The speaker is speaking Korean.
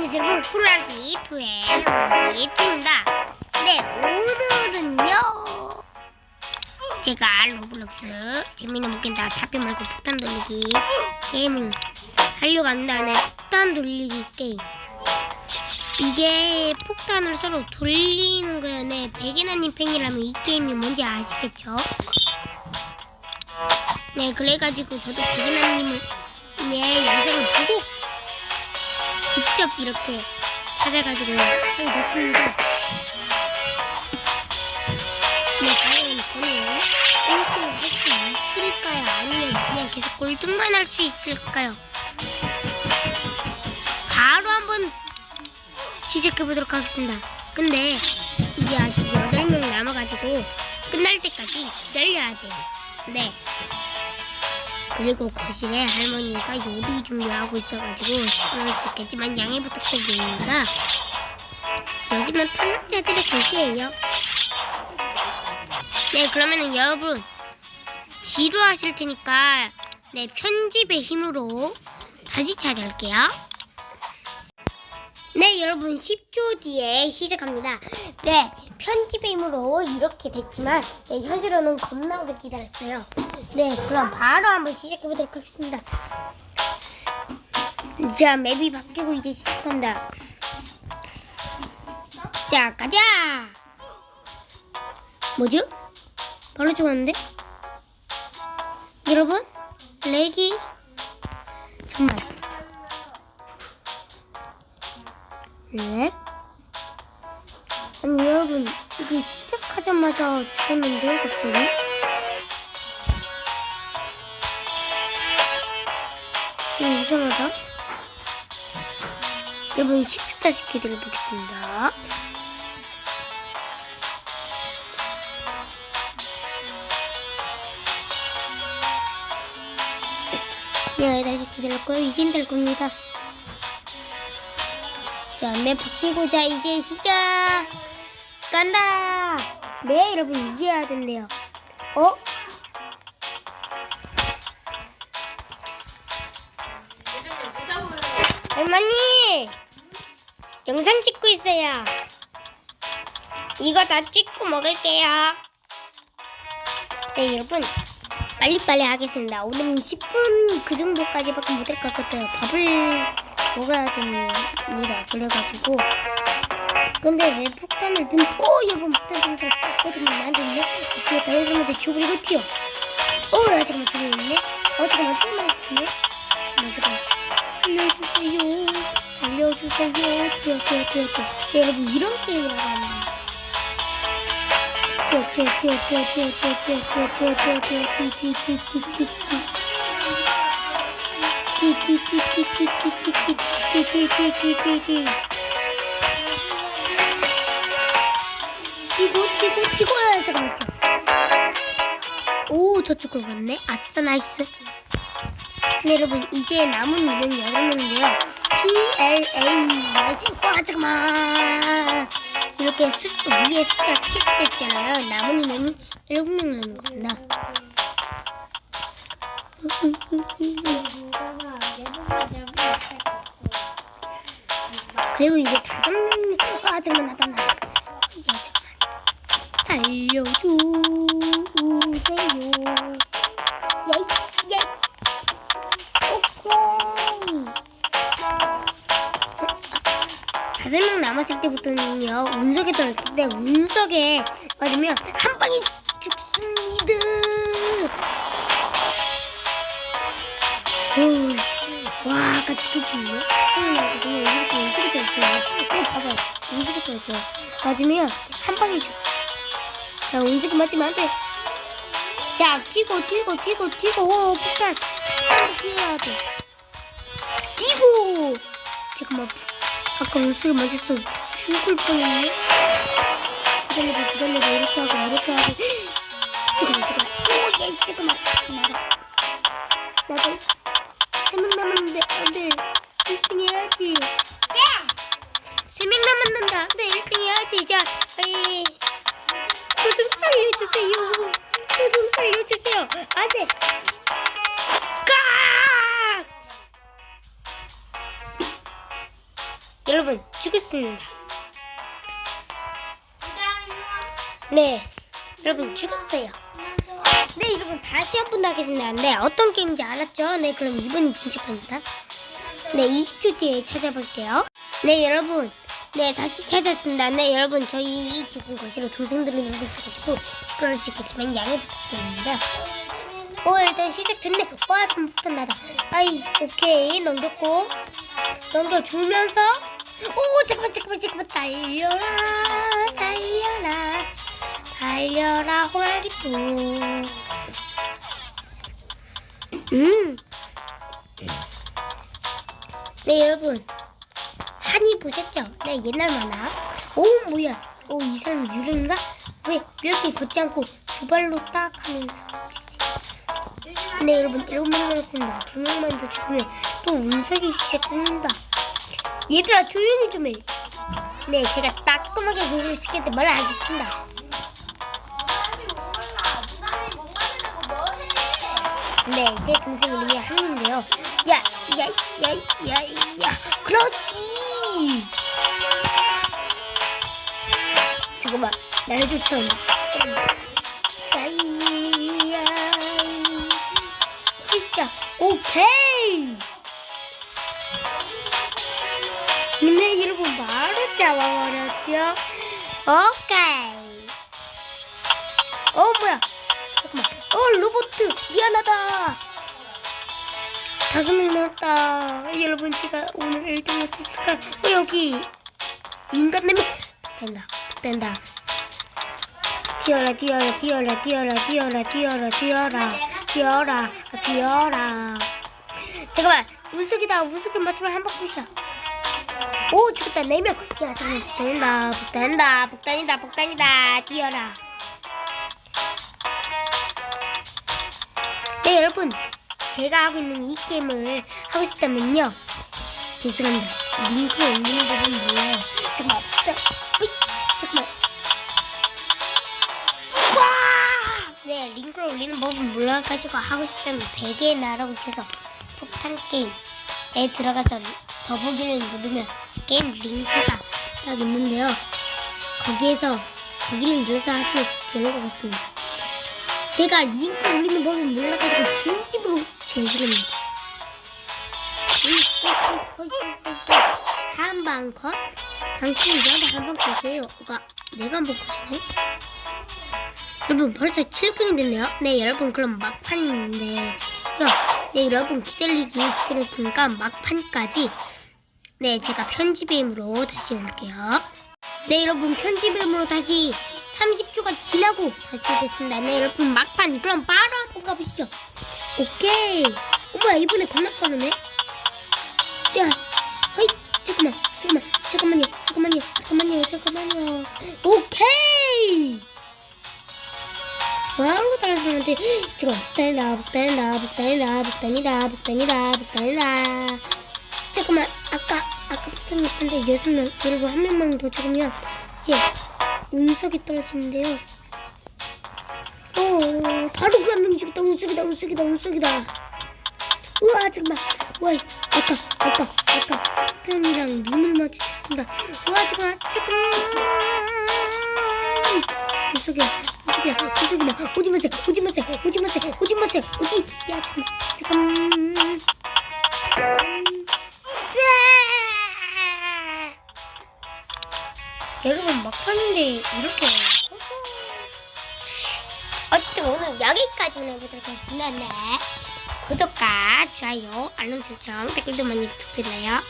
여러분 호라기 2의 호라기 2입니다. 네 오늘은요. 제가 로블록스 재미는 못겠다. 사표 말고 폭탄 돌리기 게임을 하려고 합니다. 네 폭탄 돌리기 게임. 이게 폭탄을 서로 돌리는 거예요. 네 백인아님 팬이라면 이 게임이 뭔지 아시겠죠? 네 그래가지고 저도 백인아님을 의 영상을 보고 직접 이렇게 찾아가지고 하게 됐습니다. 네, 과연 저는 꼴등을 할 수 있을까요? 아니면 그냥 계속 꼴등만 할 수 있을까요? 바로 한번 시작해보도록 하겠습니다. 근데 이게 아직 8명 남아가지고 끝날 때까지 기다려야 돼요. 네. 그리고 거실에 할머니가 요리 준비하고 있어가지고 시끄러울 수 있겠지만 양해 부탁드립니다. 여기는 탈락자들의 곳이에요. 네, 그러면은 여러분 지루하실 테니까 네 편집의 힘으로 다시 찾아올게요. 네, 여러분 10초 뒤에 시작합니다. 네, 편집의 힘으로 이렇게 됐지만 네, 현실로는 겁나 오래 기다렸어요. 네, 그럼 바로 한번 시작해 보도록 하겠습니다. 자, 맵이 바뀌고 이제 시작한다. 자, 가자. 뭐죠? 바로 죽었는데? 여러분, 렉이 정말 렉? 아니 여러분 이게 시작하자마자 죽었는데요 갑자기? 좀 이상하다 여러분 10초 다시 기다려 보겠습니다 네 다시 기다렸고요 이젠 될 겁니다 자, 맵 바뀌고 자 이제 시작 간다. 네, 여러분 이제 해야 된대요. 어? 할머니, 영상 찍고 있어요. 이거 다 찍고 먹을게요. 네, 여러분 빨리빨리 하겠습니다. 오늘은 10분 그 정도까지밖에 못할 것 같아요. 밥을 먹어야 됩니다. 그래가지고 근데 왜 폭탄을 든? 오 여러분 폭탄 든 사람 어 잠깐만 나한테 있네? 뒤에 다른 사람한테 죽을 이거 튀어 어 야 잠깐만 저기 있네? 어 잠깐만 또 나왔네? 잠깐만 잠깐만 살려주세요 살려주세요 튀어 튀어 튀어 튀어 네, 여러분 이런 게임을 하랍니다 튀튀튀튀튀튀 튀튀튀튀튀튀튀튀튀튀튀튀 튀고 튀고 튀고야 잠깐만 오 저쪽으로 갔네. 아싸 나이스. 네 여러분 이제 남은 이는 8명인데요. P L A 와 잠깐만 이렇게 수, 위에 숫자 7도 있잖아요 남은 이는 7명이라는 겁니다 그리고 이게 다섯 명, 아, 잠깐만, 나다, 나. 야, 잠깐만. 살려주세요. 오케이. 남았을 때부터는요, 운석에 때, 운석에 맞으면 한 방에 죽습니다. 오, 와, 아까. 수면 나거든요. 이렇게 움직이 들었죠. 네, 봐봐요. 움직이 들었죠. 맞으면 한 방에 죽. 자, 움직이 맞으면 안 돼. 자, 튀고, 튀고, 튀고, 튀고. 오, 폭탄. 폭탄 피해야 돼. 튀고. 잠깐만. 아까 움직이 맞았어. 죽을 뻔했네. 기다려봐, 기다려봐. 이렇게 하고, 이렇게 하고. 잠깐만, 잠깐만. 오, 얘, 잠깐 죽였습니다. 네, 여러분 죽였어요. 네, 여러분 다시 한번 하겠습니다. 네, 어떤 게임인지 알았죠? 네, 그럼 이번이 진짜 판입니다. 네, 20초 뒤에 찾아볼게요. 네, 여러분. 네, 다시 찾았습니다. 네, 여러분, 저희 지금 거실에 동생들이 놀고 있어가지고 시끄러울 수 있겠지만 양해 부탁드립니다. 오, 일단 시작 됐네. 와, 잠복탄 나다. 아이, 오케이. 넘겼고. 넘겨주면서. 오, 잠깐만, 잠깐만, 잠깐만. 달려라, 달려라. 달려라, 호랑이도. 음. 네, 여러분. 한이 보셨죠? 네, 옛날 만화. 오, 뭐야. 오, 이 사람 유령인가? 왜 이렇게 걷지 않고 두 발로 딱 하면서. 네, 여러분, 이런 만나겠습니다. 두 명만 더 죽으면 또 운석이 시작됩니다. 얘들아, 조용히 좀 해. 네, 제가 따끔하게 그걸 시킬 때 말을 하겠습니다. 네, 제 동생 이름이 한인데요. 야, 야, 야, 야, 야, 그렇지. 잠깐만, 날 쫓아온다. 잠깐만. 잡아버렸죠? 오케이. 어, 뭐야. 잠깐만. 어, 로보트. 미안하다. 다섯 명 남았다. 여러분, 제가 오늘 1등 할 수 있을까? 어, 여기. 인간 네 냄새. 된다. 된다. 뛰어라, 뛰어라, 뛰어라, 뛰어라, 뛰어라, 뛰어라, 뛰어라. 뛰어라, 뛰어라. 잠깐만. 우석이다. 우석이 마지막 한 바퀴 시작. 오 죽었다. 네 명. 야 잠깐만. 복단이다. 복단이다. 복단이다. 복단이다. 뛰어라. 네 여러분. 제가 하고 있는 이 게임을 하고 싶다면요. 죄송합니다. 링크 올리는 부분 몰라요. 잠깐만. 잠깐만. 와 네 링크를 올리는 법은 몰라가지고 하고 싶다면 베개의 나라고 쳐서 폭탄 게임에 들어가서 더보기를 누르면 게임 링크가 딱 있는데요 거기에서 거기를 눌러서 하시면 좋을 것 같습니다 제가 링크 올리는 법을 몰라가지고 진심으로 죄송합니다. 한방 컷? 당신이 저한테 한방 컷이에요. 가 내가 한방 컷이네? 여러분 벌써 7분이 됐네요. 네 여러분 그럼 야, 네 여러분 기다리기 기다렸으니까 막판까지 네 제가 편집임으로 다시 올게요. 네 여러분 편집임으로 다시 30초가 지나고 다시 됐습니다. 네 여러분 막판 그럼 바로 한번 가보시죠. 오케이. 어머야 이번에 겁나 빠르네. 자, 허이 잠깐만 잠깐만 잠깐만요 잠깐만요 잠깐만요 잠깐만요. 오케이. 바로 따라서는데 지금 복단이다 복단이다 복단이다 복단이다 복단이다 복단이다. 잠깐만 아까 아까 복단이 있었는데 여섯 명 여러분 한 명만 더 죽으면 이제 운석이 떨어지는데요. 어, 바로 그 한 명이 죽였다. 운석이다, 운석이다, 운석이다. 우와, 잠깐만. 와, 아까, 아까, 아까 폭탄이랑 눈을 마주쳤습니다. 우와, 잠깐만, 잠깐만. 운석이야, 운석이야, 운석이다. 오지 마세요, 오지 마세요, 오지 마세요, 오지 마세요, 오지. 야, 잠깐만, 잠깐만. 여러분 막판인데 이렇게 어쨌든 오늘 여기까지만 해보도록 하겠습니다. 네. 구독과 좋아요 알람 설정 댓글도 많이 부탁드려요